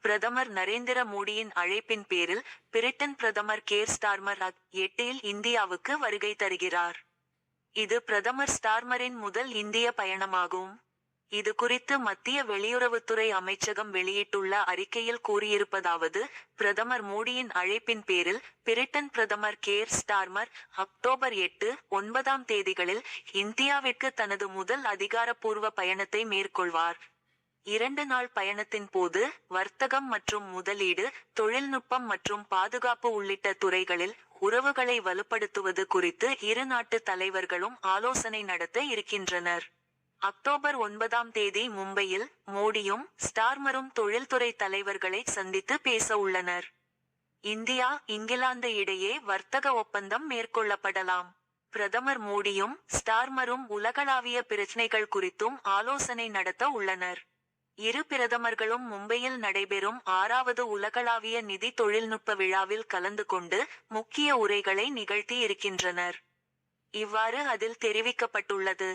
பிரதமர் நரேந்திர மோடியின் அழைப்பின் பேரில் பிரிட்டன் பிரதமர் கேர் ஸ்டார்மர் எட்டில் இந்தியாவுக்கு வருகை தருகிறார். இது பிரதமர் ஸ்டார்மரின் முதல் இந்திய பயணமாகும். இது குறித்து மத்திய வெளியுறவுத்துறை அமைச்சகம் வெளியிட்டுள்ள அறிக்கையில் கூறியிருப்பதாவது பிரதமர் மோடியின் அழைப்பின் பேரில் பிரிட்டன் பிரதமர் கேர் ஸ்டார்மர் அக்டோபர் எட்டு ஒன்பதாம் தேதிகளில் இந்தியாவிற்கு தனது முதல் அதிகாரப்பூர்வ பயணத்தை மேற்கொள்வார். இரண்டு நாள் பயணத்தின் போது வர்த்தகம் மற்றும் முதலீடு தொழில்நுட்பம் மற்றும் பாதுகாப்பு உள்ளிட்ட துறைகளில் உறவுகளை வலுப்படுத்துவது குறித்து இரு நாட்டு தலைவர்களும் ஆலோசனை நடத்த இருக்கின்றனர். அக்டோபர் ஒன்பதாம் தேதி மும்பையில் மோடியும் ஸ்டார்மரும் தொழில்துறை தலைவர்களை சந்தித்து பேச உள்ளனர். இந்தியா இங்கிலாந்து இடையே வர்த்தக ஒப்பந்தம் மேற்கொள்ளப்படலாம். பிரதமர் மோடியும் ஸ்டார்மரும் உலகளாவிய பிரச்சினைகள் குறித்தும் ஆலோசனை நடத்த உள்ளனர். இரு பிரதமர்களும் மும்பையில் நடைபெறும் ஆறாவது உலகளாவிய நிதி தொழில்நுட்ப விழாவில் கலந்து கொண்டு முக்கிய உரைகளை நிகழ்த்தி இருக்கின்றனர். இவ்வாறு அதில் தெரிவிக்கப்பட்டுள்ளது.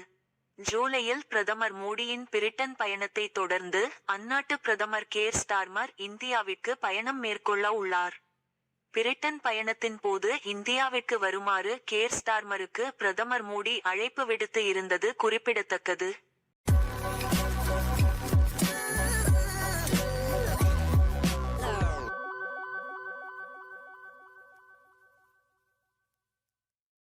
ஜூலையில் பிரதமர் மோடியின் பிரிட்டன் பயணத்தை தொடர்ந்து அந்நாட்டு பிரதமர் கேர் ஸ்டார்மர் இந்தியாவிற்கு பயணம் மேற்கொள்ள உள்ளார். பிரிட்டன் பயணத்தின் போது இந்தியாவிற்கு வருமாறு கேர் ஸ்டார்மருக்கு பிரதமர் மோடி அழைப்பு விடுத்து இருந்தது குறிப்பிடத்தக்கது.